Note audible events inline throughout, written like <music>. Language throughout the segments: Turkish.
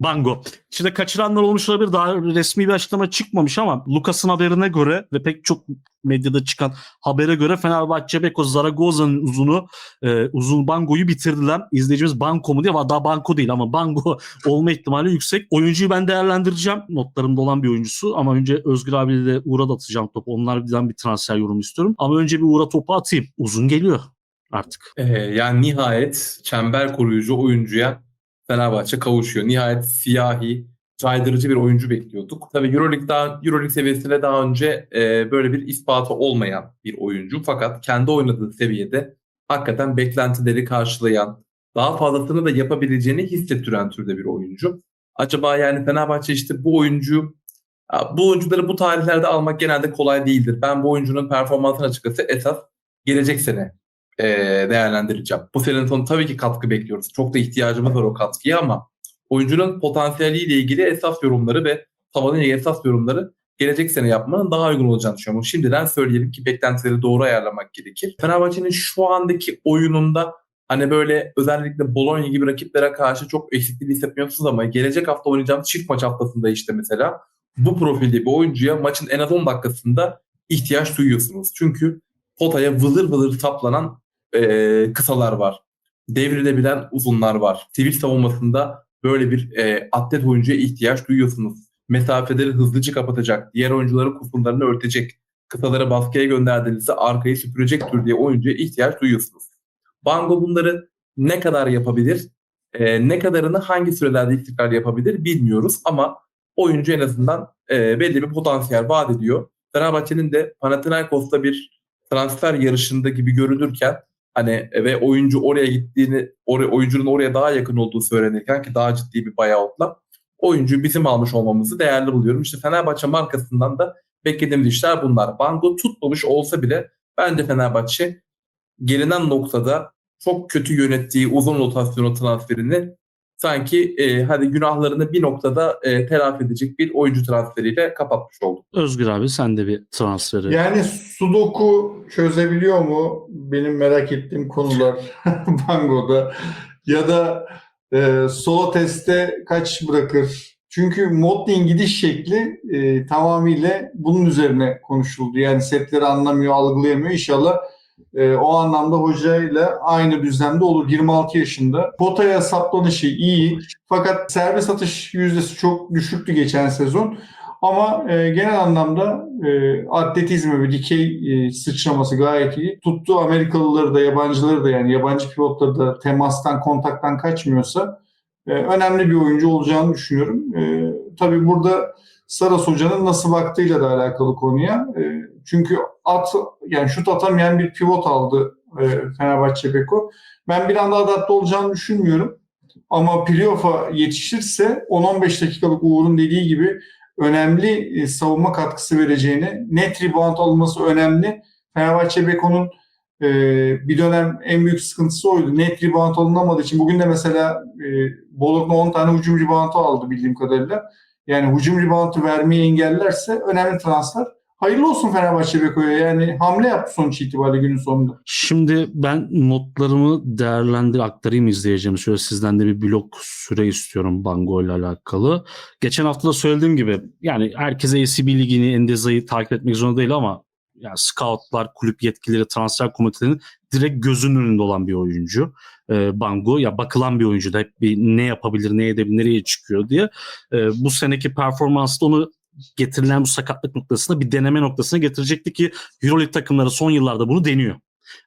Bango. İçinde kaçıranlar olmuş olabilir. Daha resmi bir açıklama çıkmamış ama Lucas'ın haberine göre ve pek çok medyada çıkan habere göre Fenerbahçe Beko Zaragoza'nın uzunu e, uzun Bango'yu bitirdiler. İzleyicimiz Banko mu diye ama daha Banko değil ama Bango <laughs> olma ihtimali yüksek. Oyuncuyu ben değerlendireceğim. Notlarımda olan bir oyuncusu ama önce Özgür abiyle de Uğur'a da atacağım topu. Onlardan bir transfer yorumu istiyorum. Ama önce bir Uğur'a topu atayım. Uzun geliyor artık. Ee, yani nihayet çember koruyucu oyuncuya Fenerbahçe kavuşuyor. Nihayet siyahi, caydırıcı bir oyuncu bekliyorduk. Tabii Euroleague, daha, Euroleague seviyesinde daha önce e, böyle bir ispatı olmayan bir oyuncu. Fakat kendi oynadığı seviyede hakikaten beklentileri karşılayan, daha fazlasını da yapabileceğini hissettiren türde bir oyuncu. Acaba yani Fenerbahçe işte bu oyuncu bu oyuncuları bu tarihlerde almak genelde kolay değildir. Ben bu oyuncunun performansını açıkçası esas gelecek sene e, değerlendireceğim. Bu senenin sonu tabii ki katkı bekliyoruz. Çok da ihtiyacımız var o katkıya ama oyuncunun potansiyeliyle ilgili esas yorumları ve tavanıyla esas yorumları gelecek sene yapmanın daha uygun olacağını düşünüyorum. Şimdiden söyleyelim ki beklentileri doğru ayarlamak gerekir. Fenerbahçe'nin şu andaki oyununda hani böyle özellikle Bologna gibi rakiplere karşı çok eksikliği hissetmiyorsunuz ama gelecek hafta oynayacağımız çift maç haftasında işte mesela bu profilde bir oyuncuya maçın en az 10 dakikasında ihtiyaç duyuyorsunuz. Çünkü potaya vılır vılır saplanan e, kısalar var. Devrilebilen uzunlar var. Sivil savunmasında böyle bir e, atlet oyuncuya ihtiyaç duyuyorsunuz. Mesafeleri hızlıca kapatacak, diğer oyuncuların kusurlarını örtecek, kısaları baskıya gönderdiğinizde arkayı süpürecek tür diye oyuncuya ihtiyaç duyuyorsunuz. Bango bunları ne kadar yapabilir, e, ne kadarını hangi sürelerde istikrar yapabilir bilmiyoruz ama oyuncu en azından e, belli bir potansiyel vaat ediyor. Fenerbahçe'nin de Panathinaikos'ta bir transfer yarışında gibi görülürken hani e, ve oyuncu oraya gittiğini, oraya, oyuncunun oraya daha yakın olduğu söylenirken ki daha ciddi bir buyout'la oyuncuyu bizim almış olmamızı değerli buluyorum. İşte Fenerbahçe markasından da beklediğimiz işler bunlar. Bango tutmamış olsa bile bence Fenerbahçe gelinen noktada çok kötü yönettiği uzun rotasyonu transferini sanki e, hadi günahlarını bir noktada e, telafi edecek bir oyuncu transferiyle kapatmış oldu. Özgür abi sen de bir transferi. Yani Sudoku çözebiliyor mu? Benim merak ettiğim konular <laughs> Bango'da. Ya da e, solo testte kaç bırakır? Çünkü Motley'in gidiş şekli e, tamamıyla bunun üzerine konuşuldu. Yani setleri anlamıyor, algılayamıyor. İnşallah e, o anlamda hocayla aynı düzlemde olur. 26 yaşında. Potaya saplanışı iyi. Fakat serbest atış yüzdesi çok düşüktü geçen sezon. Ama e, genel anlamda e, atletizmi ve dikey e, sıçraması gayet iyi. Tuttu Amerikalıları da yabancıları da yani yabancı pilotları da temastan kontaktan kaçmıyorsa e, önemli bir oyuncu olacağını düşünüyorum. E, tabii burada Saras Hoca'nın nasıl baktığıyla da alakalı konuya. E, çünkü at yani şut atamayan bir pivot aldı e, Fenerbahçe Beko. Ben bir anda adapte olacağını düşünmüyorum. Ama playoff'a yetişirse 10-15 dakikalık Uğur'un dediği gibi önemli e, savunma katkısı vereceğini, net rebound alması önemli. Fenerbahçe Beko'nun e, bir dönem en büyük sıkıntısı oydu. Net rebound alınamadığı için bugün de mesela e, Bologna 10 tane hücum reboundu aldı bildiğim kadarıyla. Yani hücum reboundu vermeyi engellerse önemli transfer. Hayırlı olsun Fenerbahçe Beko'ya. Yani hamle yaptı sonuç itibariyle günün sonunda. Şimdi ben notlarımı değerlendir aktarayım izleyeceğim. Şöyle sizden de bir blok süre istiyorum Bango ile alakalı. Geçen hafta da söylediğim gibi yani herkese ACB ligini, Endeza'yı takip etmek zorunda değil ama yani scoutlar, kulüp yetkilileri, transfer komitelerinin direkt gözünün önünde olan bir oyuncu. Ee, Bango ya bakılan bir oyuncu da hep bir ne yapabilir, ne edebilir, nereye çıkıyor diye. Ee, bu seneki performansta onu getirilen bu sakatlık noktasına bir deneme noktasına getirecekti ki Euroleague takımları son yıllarda bunu deniyor.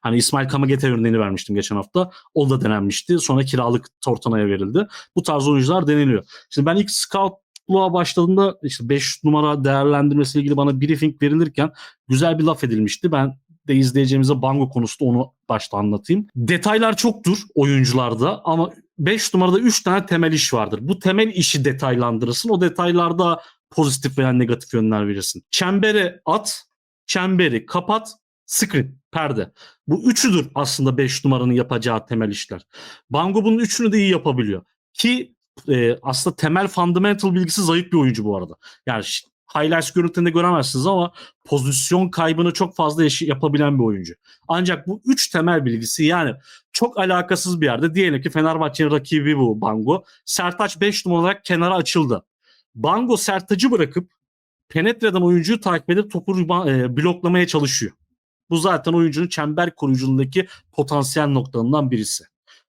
Hani İsmail Kamagete örneğini vermiştim geçen hafta. O da denenmişti. Sonra kiralık Tortona'ya verildi. Bu tarz oyuncular deneniyor. Şimdi ben ilk scoutluğa başladığımda işte 5 numara değerlendirmesiyle ilgili bana briefing verilirken güzel bir laf edilmişti. Ben de izleyeceğimize Bango konusunda onu başta anlatayım. Detaylar çoktur oyuncularda ama 5 numarada 3 tane temel iş vardır. Bu temel işi detaylandırırsın. O detaylarda pozitif veya negatif yönler verirsin. Çembere at, çemberi kapat, screen, perde. Bu üçüdür aslında 5 numaranın yapacağı temel işler. Bango bunun üçünü de iyi yapabiliyor. Ki e, aslında temel fundamental bilgisi zayıf bir oyuncu bu arada. Yani highlights görüntülerinde göremezsiniz ama pozisyon kaybını çok fazla yapabilen bir oyuncu. Ancak bu üç temel bilgisi yani Çok alakasız bir yerde. Diyelim ki Fenerbahçe'nin rakibi bu Bango. Sertaç 5 numara olarak kenara açıldı. Bango Sertaç'ı bırakıp penetreden oyuncuyu takip edip topu e, bloklamaya çalışıyor. Bu zaten oyuncunun çember koruyuculuğundaki potansiyel noktalarından birisi.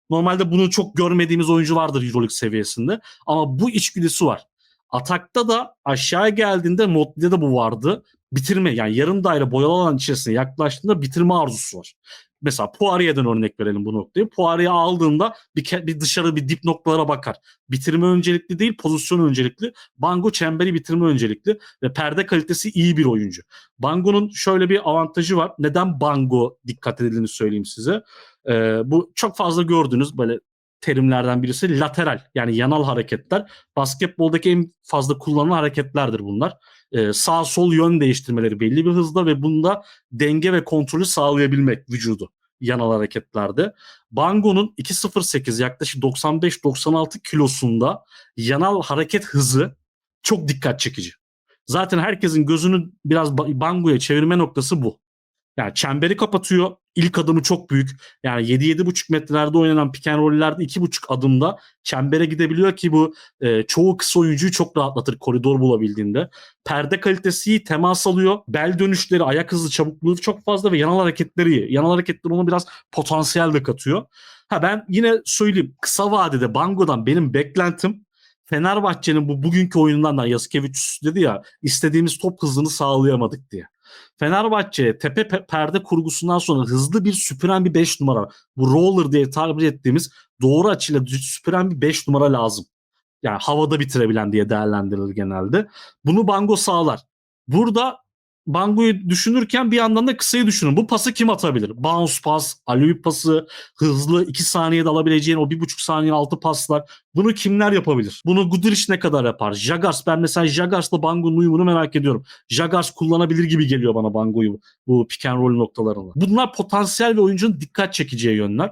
Normalde bunu çok görmediğimiz oyuncu vardır Euroleague seviyesinde. Ama bu içgüdüsü var. Atakta da aşağıya geldiğinde Motley'de de bu vardı. Bitirme yani yarım daire boyalı alan içerisine yaklaştığında bitirme arzusu var. Mesela Poirier'den örnek verelim bu noktayı. Poirier aldığında bir, bir dışarı bir dip noktalara bakar. Bitirme öncelikli değil pozisyon öncelikli. Bango çemberi bitirme öncelikli ve perde kalitesi iyi bir oyuncu. Bango'nun şöyle bir avantajı var. Neden Bango dikkat edildiğini söyleyeyim size. Ee, bu çok fazla gördüğünüz böyle terimlerden birisi lateral yani yanal hareketler. Basketboldaki en fazla kullanılan hareketlerdir bunlar. Ee, sağ sol yön değiştirmeleri belli bir hızda ve bunda denge ve kontrolü sağlayabilmek vücudu yanal hareketlerde. Bango'nun 2.08 yaklaşık 95-96 kilosunda yanal hareket hızı çok dikkat çekici. Zaten herkesin gözünü biraz ba- Bango'ya çevirme noktası bu. Yani çemberi kapatıyor. İlk adımı çok büyük. Yani 7-7,5 metrelerde oynanan pick and roll'lerde 2,5 adımda çembere gidebiliyor ki bu e, çoğu kısa oyuncuyu çok rahatlatır koridor bulabildiğinde. Perde kalitesi iyi, temas alıyor. Bel dönüşleri, ayak hızı, çabukluğu çok fazla ve yanal hareketleri iyi. Yanal hareketler ona biraz potansiyel de katıyor. Ha ben yine söyleyeyim kısa vadede Bango'dan benim beklentim Fenerbahçe'nin bu bugünkü oyunundan da Yasikevicius dedi ya istediğimiz top hızını sağlayamadık diye. Fenerbahçe tepe pe- perde kurgusundan sonra hızlı bir süpüren bir 5 numara. Bu roller diye tabir ettiğimiz doğru açıyla süpüren bir 5 numara lazım. Yani havada bitirebilen diye değerlendirilir genelde. Bunu Bango sağlar. Burada Bango'yu düşünürken bir yandan da kısayı düşünün. Bu pası kim atabilir? Bounce pas, alley pası, hızlı 2 saniyede alabileceğin o 1,5 saniye altı paslar. Bunu kimler yapabilir? Bunu Guduric ne kadar yapar? Jagars ben mesela Jagars'la Bango'nun uyumunu merak ediyorum. Jagars kullanabilir gibi geliyor bana Bango'yu bu pick and roll noktalarında. Bunlar potansiyel ve oyuncunun dikkat çekeceği yönler.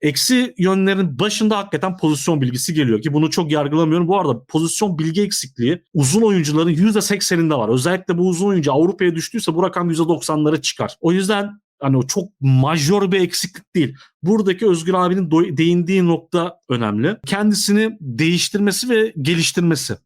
Eksi yönlerin başında hakikaten pozisyon bilgisi geliyor ki bunu çok yargılamıyorum. Bu arada pozisyon bilgi eksikliği uzun oyuncuların %80'inde var. Özellikle bu uzun oyuncu Avrupa'ya düştüyse bu rakam %90'lara çıkar. O yüzden hani o çok majör bir eksiklik değil. Buradaki Özgür abinin değindiği nokta önemli. Kendisini değiştirmesi ve geliştirmesi.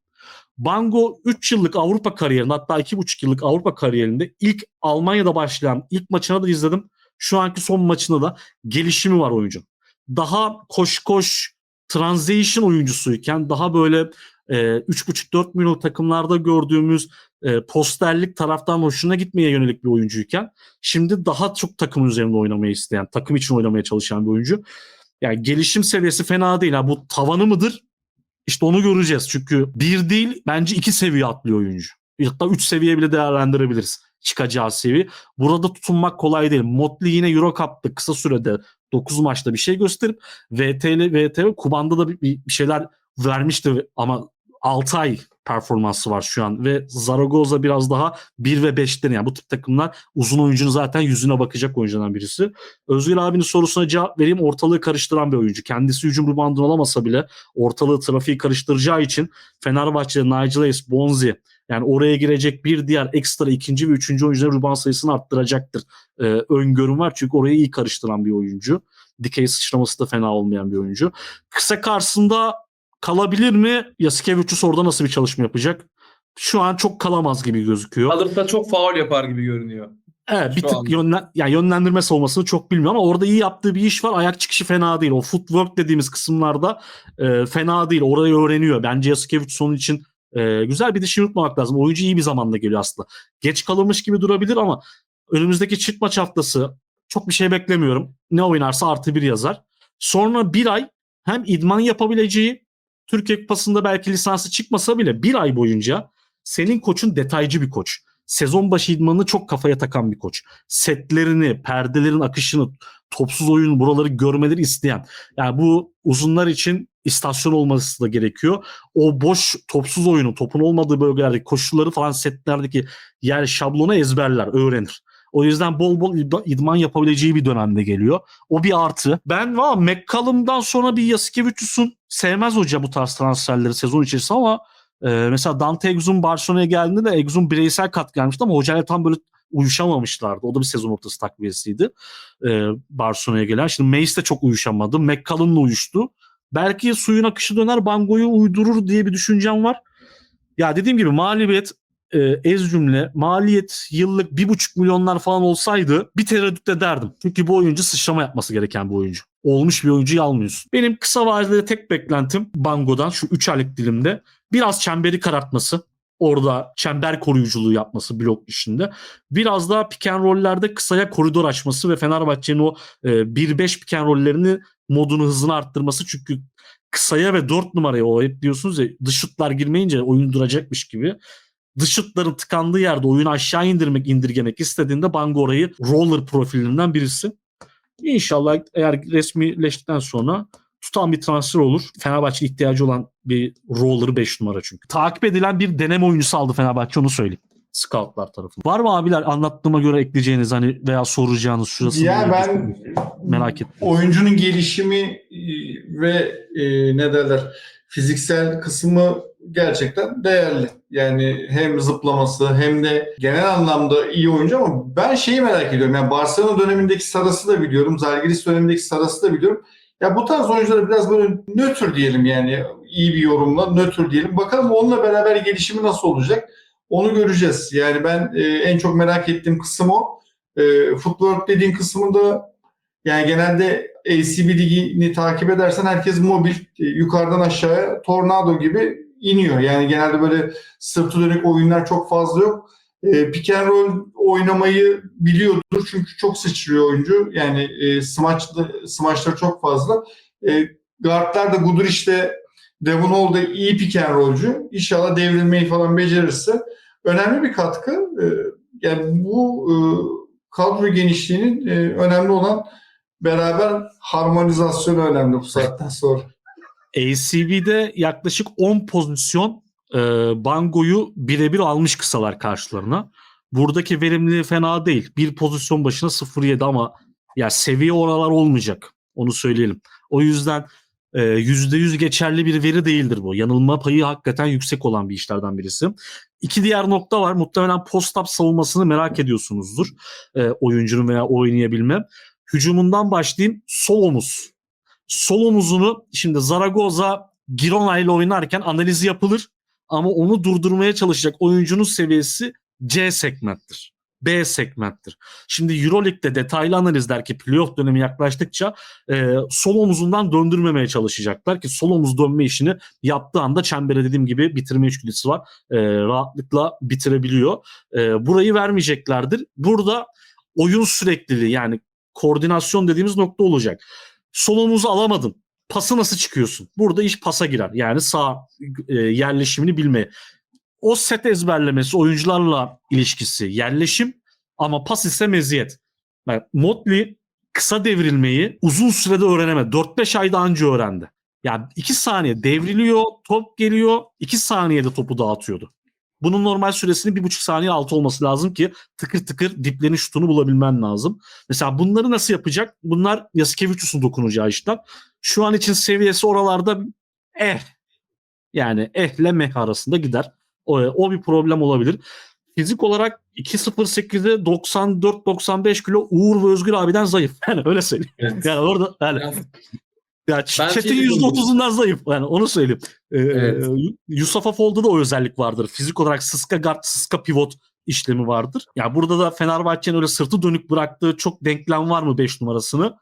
Bango 3 yıllık Avrupa kariyerinde hatta 2,5 yıllık Avrupa kariyerinde ilk Almanya'da başlayan ilk maçına da izledim. Şu anki son maçında da gelişimi var oyuncunun. Daha koş koş transition oyuncusuyken daha böyle e, 3,5-4 milyon takımlarda gördüğümüz e, posterlik taraftan hoşuna gitmeye yönelik bir oyuncuyken şimdi daha çok takımın üzerinde oynamayı isteyen, takım için oynamaya çalışan bir oyuncu. Yani gelişim seviyesi fena değil. Ha, bu tavanı mıdır? İşte onu göreceğiz. Çünkü bir değil bence iki seviye atlıyor oyuncu. Hatta üç seviye bile değerlendirebiliriz çıkacağı seviye. Burada tutunmak kolay değil. Motley yine Euro Cup'ta kısa sürede 9 maçta bir şey gösterip VT'li VT Kuban'da da bir, bir şeyler vermişti ama 6 ay performansı var şu an ve Zaragoza biraz daha 1 ve 5'ten yani bu tip takımlar uzun oyuncunun zaten yüzüne bakacak oyuncudan birisi. Özgür abinin sorusuna cevap vereyim. Ortalığı karıştıran bir oyuncu. Kendisi hücum ribandını alamasa bile ortalığı trafiği karıştıracağı için Fenerbahçe'de Nigel Hayes, Bonzi yani oraya girecek bir diğer ekstra ikinci ve üçüncü oyuncuların rebound sayısını arttıracaktır. Ee, öngörüm var çünkü orayı iyi karıştıran bir oyuncu. Dikey sıçraması da fena olmayan bir oyuncu. Kısa karşısında kalabilir mi? Yasikevicius orada nasıl bir çalışma yapacak? Şu an çok kalamaz gibi gözüküyor. Alırsa çok faul yapar gibi görünüyor. Evet bir Şu tık yönlen, yani yönlendirme savunmasını çok bilmiyorum ama orada iyi yaptığı bir iş var. Ayak çıkışı fena değil. O footwork dediğimiz kısımlarda e, fena değil. Orayı öğreniyor. Bence Yasikevicius onun için e, güzel bir dişi unutmamak lazım. Oyuncu iyi bir zamanda geliyor aslında. Geç kalınmış gibi durabilir ama önümüzdeki çift maç haftası çok bir şey beklemiyorum. Ne oynarsa artı bir yazar. Sonra bir ay hem idman yapabileceği Türkiye Kupası'nda belki lisansı çıkmasa bile bir ay boyunca senin koçun detaycı bir koç. Sezon başı idmanını çok kafaya takan bir koç. Setlerini, perdelerin akışını, topsuz oyun buraları görmeleri isteyen. Yani bu uzunlar için istasyon olması da gerekiyor. O boş topsuz oyunu, topun olmadığı bölgelerdeki koşulları falan setlerdeki yer şablonu ezberler, öğrenir. O yüzden bol bol idman- yapabileceği bir dönemde geliyor. O bir artı. Ben valla McCallum'dan sonra bir Yasikevicius'un sevmez hoca bu tarz transferleri sezon içerisinde ama e, mesela Dante Exum Barcelona'ya geldiğinde de Exum bireysel katkı gelmişti ama hocayla tam böyle uyuşamamışlardı. O da bir sezon ortası takviyesiydi. E, Barcelona'ya gelen. Şimdi Mace de çok uyuşamadı. McCallum'la uyuştu. Belki suyun akışı döner Bango'yu uydurur diye bir düşüncem var. Ya dediğim gibi mağlubiyet e, ez cümle maliyet yıllık bir buçuk milyonlar falan olsaydı bir tereddüt ederdim. Çünkü bu oyuncu sıçrama yapması gereken bir oyuncu. Olmuş bir oyuncuyu almıyorsun. Benim kısa vadede tek beklentim Bango'dan şu 3 aylık dilimde biraz çemberi karartması. Orada çember koruyuculuğu yapması blok işinde. Biraz daha pick and roll'lerde kısaya koridor açması ve Fenerbahçe'nin o e, 1-5 pick and roll'lerini modunu hızını arttırması. Çünkü kısaya ve 4 numaraya o hep diyorsunuz ya dış şutlar girmeyince oyun duracakmış gibi dış şutların tıkandığı yerde oyunu aşağı indirmek, indirgemek istediğinde Bango orayı roller profilinden birisi. İnşallah eğer resmileştikten sonra tutan bir transfer olur. Fenerbahçe ihtiyacı olan bir roller 5 numara çünkü. Takip edilen bir deneme oyuncusu aldı Fenerbahçe onu söyleyeyim. Scoutlar tarafından. Var mı abiler anlattığıma göre ekleyeceğiniz hani veya soracağınız şurası Ya ben merak ettim. oyuncunun gelişimi e, ve e, ne derler fiziksel kısmı gerçekten değerli. Yani hem zıplaması hem de genel anlamda iyi oyuncu ama ben şeyi merak ediyorum. Yani Barcelona dönemindeki Saras'ı da biliyorum. Zalgiris dönemindeki Saras'ı da biliyorum. Ya bu tarz oyuncuları biraz böyle nötr diyelim yani iyi bir yorumla nötr diyelim. Bakalım onunla beraber gelişimi nasıl olacak? Onu göreceğiz. Yani ben e, en çok merak ettiğim kısım o. E, footwork dediğin kısmında yani genelde ACB ligini takip edersen herkes mobil e, yukarıdan aşağıya tornado gibi iniyor. Yani genelde böyle sırtı dönük oyunlar çok fazla yok. E, pick and roll oynamayı biliyordur çünkü çok sıçrıyor oyuncu. Yani e, smaçlı, smaçları çok fazla. E, guardlar da Guduric'te Devon Hall da iyi pick and rollcu. İnşallah devrilmeyi falan becerirse önemli bir katkı. E, yani bu e, kadro genişliğinin e, önemli olan beraber harmonizasyon önemli bu saatten sonra. ACB'de yaklaşık 10 pozisyon e, Bango'yu birebir almış kısalar karşılarına. Buradaki verimliliği fena değil. Bir pozisyon başına 0.7 ama ya seviye oralar olmayacak. Onu söyleyelim. O yüzden e, %100 geçerli bir veri değildir bu. Yanılma payı hakikaten yüksek olan bir işlerden birisi. İki diğer nokta var. Muhtemelen post-up savunmasını merak ediyorsunuzdur. E, oyuncunun veya oynayabilme. Hücumundan başlayayım. Sol omuz. Sol omuzunu şimdi Zaragoza Girona ile oynarken analizi yapılır ama onu durdurmaya çalışacak oyuncunun seviyesi C segmenttir. B segmenttir. Şimdi Euroleague'de detaylı analizler ki playoff dönemi yaklaştıkça e, sol omuzundan döndürmemeye çalışacaklar ki sol omuz dönme işini yaptığı anda çembere dediğim gibi bitirme içgüdüsü var. E, rahatlıkla bitirebiliyor. E, burayı vermeyeceklerdir. Burada oyun sürekliliği yani koordinasyon dediğimiz nokta olacak. Sol omuzu alamadın. Pası nasıl çıkıyorsun? Burada iş pasa girer. Yani sağ e, yerleşimini bilme. O set ezberlemesi, oyuncularla ilişkisi, yerleşim ama pas ise meziyet. Yani Motley kısa devrilmeyi uzun sürede öğrenemedi. 4-5 ayda anca öğrendi. Yani 2 saniye devriliyor, top geliyor, 2 saniyede topu dağıtıyordu. Bunun normal süresinin 1,5 saniye altı olması lazım ki tıkır tıkır diplerin şutunu bulabilmen lazım. Mesela bunları nasıl yapacak? Bunlar Yasikevicius'un dokunacağı işler. Şu an için seviyesi oralarda eh. Yani ehle meh arasında gider. O, o bir problem olabilir. Fizik olarak 2.08'de 94-95 kilo Uğur ve Özgür abiden zayıf. <laughs> Yani öyle söyleyeyim. Evet. Yani orada yani, Biraz- ya Çetin şey diyorum. %30'undan zayıf. Yani onu söyleyeyim. Ee, Evet. Yusuf Afol'da da o özellik vardır. Fizik olarak sıska guard, sıska pivot işlemi vardır. Ya burada da Fenerbahçe'nin öyle sırtı dönük bıraktığı çok denklem var mı 5 numarasını?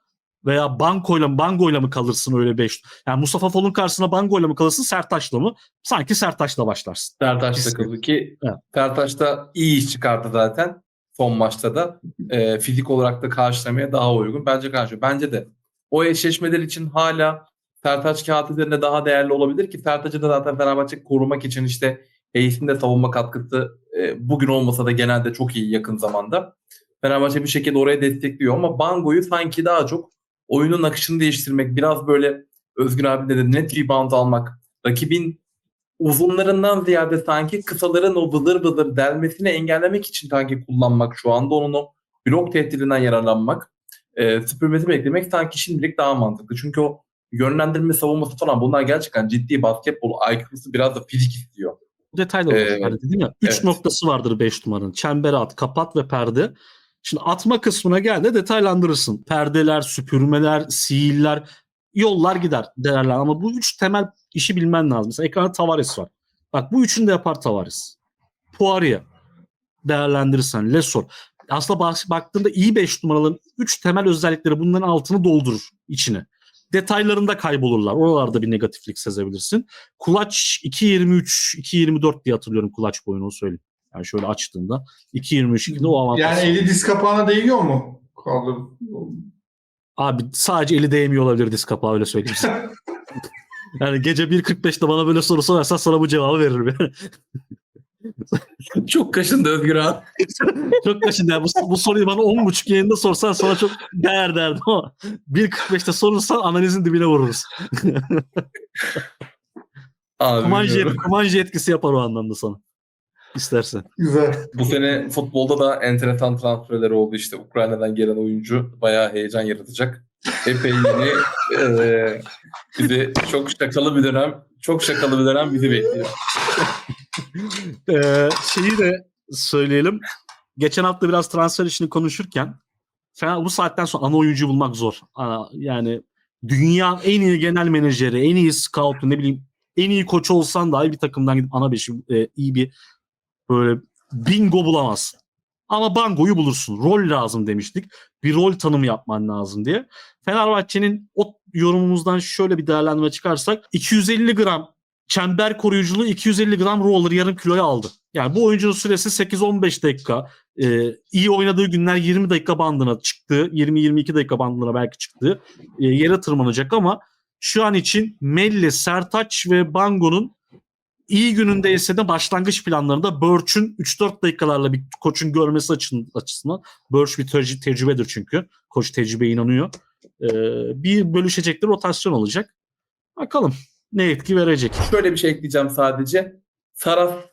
Veya bankoyla mı bangoyla mı kalırsın öyle 5? Yani Mustafa Fol'un karşısına bangoyla mı kalırsın Sertaç'la mı? Sanki Sertaç'la başlarsın. Sertaç İkisi. takıldı ki Evet. Sertaç da iyi iş çıkardı zaten son maçta da. Ee, fizik olarak da karşılamaya daha uygun. Bence karşı. Bence de o eşleşmeler için hala Sertaç kağıt üzerinde daha değerli olabilir ki Sertaç'ı da zaten Fenerbahçe korumak için işte Ace'in de savunma katkısı e, bugün olmasa da genelde çok iyi yakın zamanda. Fenerbahçe bir şekilde oraya destekliyor ama Bango'yu sanki daha çok oyunun akışını değiştirmek, biraz böyle Özgür abi de net rebound almak, rakibin uzunlarından ziyade sanki kısaların o vıdır vıdır delmesini engellemek için sanki kullanmak şu anda onun o blok tehdidinden yararlanmak, e, süpürmesi beklemek sanki şimdilik daha mantıklı. Çünkü o yönlendirme savunması falan bunlar gerçekten ciddi basketbol IQ'su biraz da fizik istiyor. olur. Evet. Hani dedim ya 3 Evet. noktası vardır 5 numaranın. Çembere at, kapat ve perde. Şimdi atma kısmına gel de detaylandırırsın. Perdeler, süpürmeler, sihirler, yollar gider değerler. Ama bu üç temel işi bilmen lazım. Mesela ekranda Tavares var. Bak bu üçünü de yapar Tavares. Poirier değerlendirirsen. Lesor. Aslında bak- baktığında iyi 5 numaraların 3 temel özellikleri bunların altını doldurur içine. Detaylarında kaybolurlar. Oralarda bir negatiflik sezebilirsin. Kulaç 2.23, 2.24 diye hatırlıyorum kulaç boyunu söyleyeyim. Yani şöyle açtığında 2.23 de o avantaj. Yani eli diz kapağına değiyor mu? Kaldır. Abi sadece eli değmiyor olabilir diz kapağı öyle söyleyeyim size. <laughs> yani gece 1.45'te bana böyle soru sorarsan sana bu cevabı veririm. Çok kaşındı Özgür abi. <laughs> çok kaşındı. Yani bu, bu soruyu bana 10.30 yayında sorsan sana çok değer derdim ama 1.45'te sorursan analizin dibine vururuz. Abi Kumanji, bilmiyorum. kumanji etkisi yapar o anlamda sana. İstersen. Güzel. Bu sene futbolda da enteresan transferler oldu işte. Ukrayna'dan gelen oyuncu bayağı heyecan yaratacak. Epey yeni eee <laughs> bizi çok şakalı bir dönem çok şakalı bir dönem bizi bekliyor. Ee, <laughs> şeyi de söyleyelim. Geçen hafta biraz transfer işini konuşurken Fener, bu saatten sonra ana oyuncu bulmak zor. Yani dünya en iyi genel menajeri, en iyi scout'u ne bileyim en iyi koçu olsan dahi bir takımdan gidip ana beşi e, iyi bir böyle bingo bulamazsın. Ama bangoyu bulursun. Rol lazım demiştik. Bir rol tanımı yapman lazım diye. Fenerbahçe'nin o yorumumuzdan şöyle bir değerlendirme çıkarsak 250 gram çember koruyuculuğu 250 gram roller yarım kiloya aldı. Yani bu oyuncunun süresi 8-15 dakika. Ee, iyi oynadığı günler 20 dakika bandına çıktı. 20-22 dakika bandına belki çıktı. Ee, yere tırmanacak ama şu an için Melli, Sertaç ve Bango'nun iyi günündeyse de başlangıç planlarında Birch'ün 3-4 dakikalarla bir koçun görmesi açısından Birch bir tecrü- tecrübedir çünkü. Koç tecrübeye inanıyor. Ee, bir bölüşecektir rotasyon olacak. Bakalım ne etki verecek. Şöyle bir şey ekleyeceğim sadece. Taraf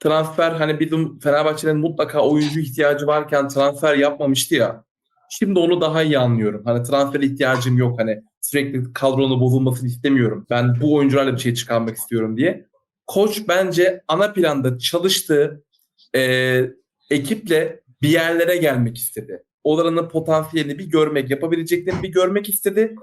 transfer hani bizim Fenerbahçe'nin mutlaka oyuncu ihtiyacı varken transfer yapmamıştı ya. Şimdi onu daha iyi anlıyorum. Hani transfer ihtiyacım yok. Hani sürekli kadronun bozulmasını istemiyorum. Ben bu oyuncularla bir şey çıkarmak istiyorum diye. Koç bence ana planda çalıştığı e, ekiple bir yerlere gelmek istedi. Oranın potansiyelini bir görmek, yapabileceklerini bir görmek istedi.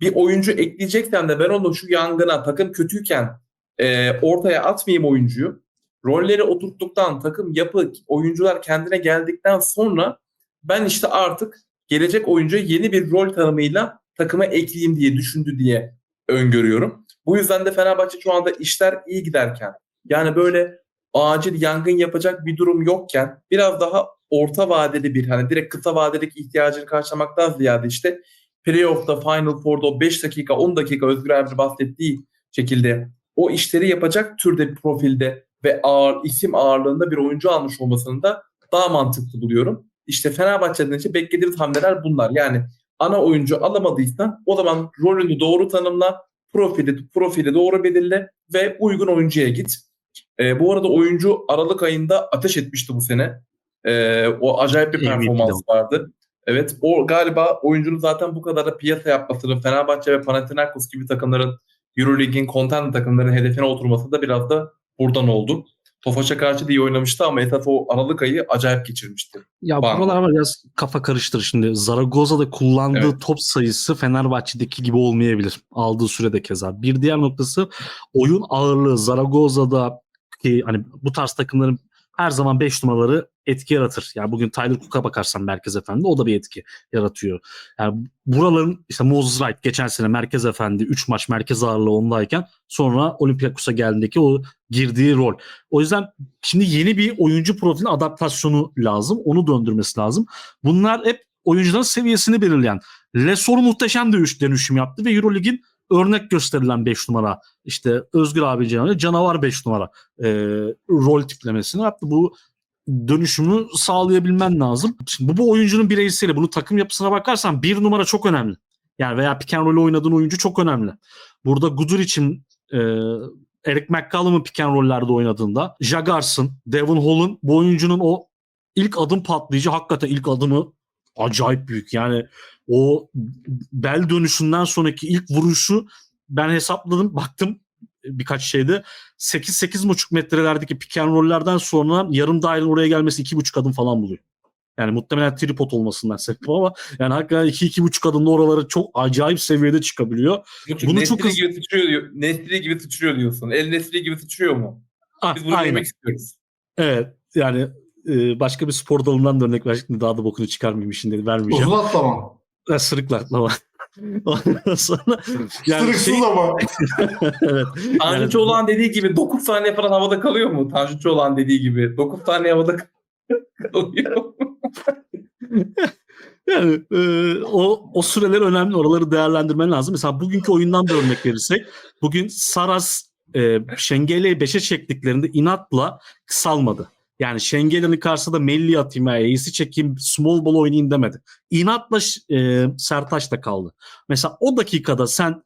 Bir oyuncu ekleyeceksen de ben onu şu yangına takım kötüyken e, ortaya atmayayım oyuncuyu. Rolleri oturttuktan takım yapı oyuncular kendine geldikten sonra ben işte artık gelecek oyuncuya yeni bir rol tanımıyla takıma ekleyeyim diye düşündü diye öngörüyorum. Bu yüzden de Fenerbahçe şu anda işler iyi giderken yani böyle acil yangın yapacak bir durum yokken biraz daha orta vadeli bir hani direkt kısa vadedeki ihtiyacını karşılamaktan ziyade işte playoff'ta Final Four'da o 5 dakika 10 dakika Özgür abi bahsettiği şekilde o işleri yapacak türde bir profilde ve ağır isim ağırlığında bir oyuncu almış olmasını da daha mantıklı buluyorum. İşte Fenerbahçe'den için beklediğimiz hamleler bunlar. Yani ana oyuncu alamadıysan o zaman rolünü doğru tanımla, profili, profili doğru belirle ve uygun oyuncuya git. Ee, bu arada oyuncu Aralık ayında ateş etmişti bu sene. Ee, o acayip bir performans vardı. Evet o galiba oyuncunun zaten bu kadar da piyasa yapmasını Fenerbahçe ve Panathinaikos gibi takımların Euroleague'in content takımların hedefine oturması da biraz da buradan oldu. Tofaş'a karşı da iyi oynamıştı ama esas o Aralık ayı acayip geçirmişti. Ya Bango. buralar var biraz kafa karıştır şimdi. Zaragoza'da kullandığı Evet. top sayısı Fenerbahçe'deki gibi olmayabilir. Aldığı sürede keza. Bir diğer noktası oyun ağırlığı Zaragoza'da ki hani bu tarz takımların her zaman 5 numaraları etki yaratır. Yani bugün Tyler Cook'a bakarsan Merkez Efendi o da bir etki yaratıyor. Yani buraların işte Moses Wright geçen sene Merkez Efendi 3 maç merkez ağırlığı ondayken sonra Olympiakos'a geldiğindeki o girdiği rol. O yüzden şimdi yeni bir oyuncu profilinin adaptasyonu lazım. Onu döndürmesi lazım. Bunlar hep oyuncuların seviyesini belirleyen. Lesor muhteşem dönüş, dönüşüm yaptı ve Eurolig'in örnek gösterilen 5 numara işte Özgür abi canavar 5 numara e, rol tiplemesini yaptı. Bu dönüşümü sağlayabilmen lazım. Şimdi bu, bu oyuncunun bireyseli. Bunu takım yapısına bakarsan bir numara çok önemli. Yani veya pick and roll oynadığın oyuncu çok önemli. Burada Gudur için e, Eric McCallum'un pick and roll'lerde oynadığında Jagars'ın, Devon Hall'un bu oyuncunun o ilk adım patlayıcı hakikaten ilk adımı acayip büyük. Yani o bel dönüşünden sonraki ilk vuruşu ben hesapladım baktım birkaç şeyde 8-8,5 metrelerdeki pick and roll'lerden sonra yarım dairenin oraya gelmesi 2,5 adım falan buluyor. Yani muhtemelen tripod olmasından sebep ama yani hakikaten 2-2,5 adımda oralara çok acayip seviyede çıkabiliyor. Bunu Bunu Nesri çok hızlı- gibi sıçrıyor diyor. Nesri gibi sıçrıyor diyorsun. El Nesri gibi sıçrıyor mu? Ah, Biz bunu aynen. görmek istiyoruz. Evet yani e, başka bir spor dalından da örnek verecektim. Daha da bokunu çıkarmayayım işin dedi vermeyeceğim. Uzun atlama. E, Sırıkla atlama. <laughs> Ondan sonra yani Sırıksız şey, ama. <laughs> evet. Tanju Yani- Çolak'ın dediği gibi 9 saniye falan havada kalıyor mu? Tanju Çolak'ın dediği gibi 9 saniye havada <laughs> kalıyor mu? Yani e, o o süreler önemli. Oraları değerlendirmen lazım. Mesela bugünkü oyundan da örnek verirsek. Bugün Saras e, Şengeli'yi 5'e çektiklerinde inatla kısalmadı. Yani Şengeli'nin karşısında Melli atayım, Ace'i çekeyim, small ball oynayayım demedi. İnatla e, Sertaç da kaldı. Mesela o dakikada sen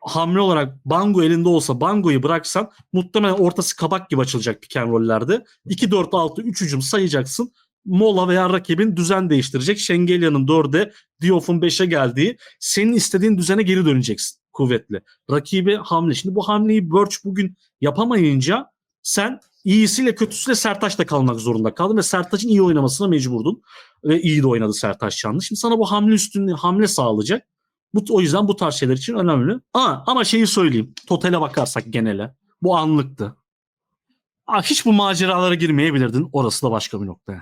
hamle olarak Bango elinde olsa Bango'yu bıraksan muhtemelen ortası kabak gibi açılacak pick and roll'lerde. 2-4-6 3 hücum sayacaksın. Mola veya rakibin düzen değiştirecek. Şengelya'nın 4'e, Diof'un 5'e geldiği senin istediğin düzene geri döneceksin kuvvetli. Rakibi hamle. Şimdi bu hamleyi Birch bugün yapamayınca sen iyisiyle kötüsüyle Sertaç'ta kalmak zorunda kaldın ve Sertaç'ın iyi oynamasına mecburdun. Ve iyi de oynadı Sertaç yanlış. Şimdi sana bu hamle üstünlüğü hamle sağlayacak. Bu, o yüzden bu tarz şeyler için önemli. Ama, ama şeyi söyleyeyim. Totale bakarsak genele. Bu anlıktı. Aa, hiç bu maceralara girmeyebilirdin. Orası da başka bir nokta.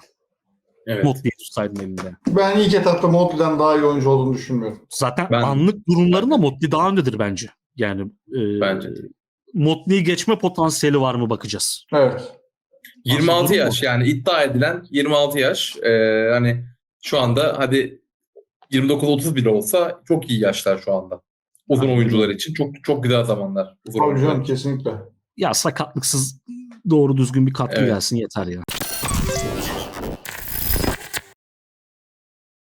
Evet. Diye tutsaydın elinde. Ben ilk etapta Motley'den daha iyi oyuncu olduğunu düşünmüyorum. Zaten Ben- anlık durumlarında Motley daha öndedir bence. Yani e, Bence de. Motley'i geçme potansiyeli var mı bakacağız. Evet. 26 Aslında yaş yani iddia edilen 26 yaş. Ee, hani şu anda hadi 29-30 bile olsa çok iyi yaşlar şu anda. Uzun Aynen. oyuncular için çok çok güzel zamanlar. Uzun Tabii canım kesinlikle. Ya sakatlıksız doğru düzgün bir katkı Evet. gelsin yeter ya.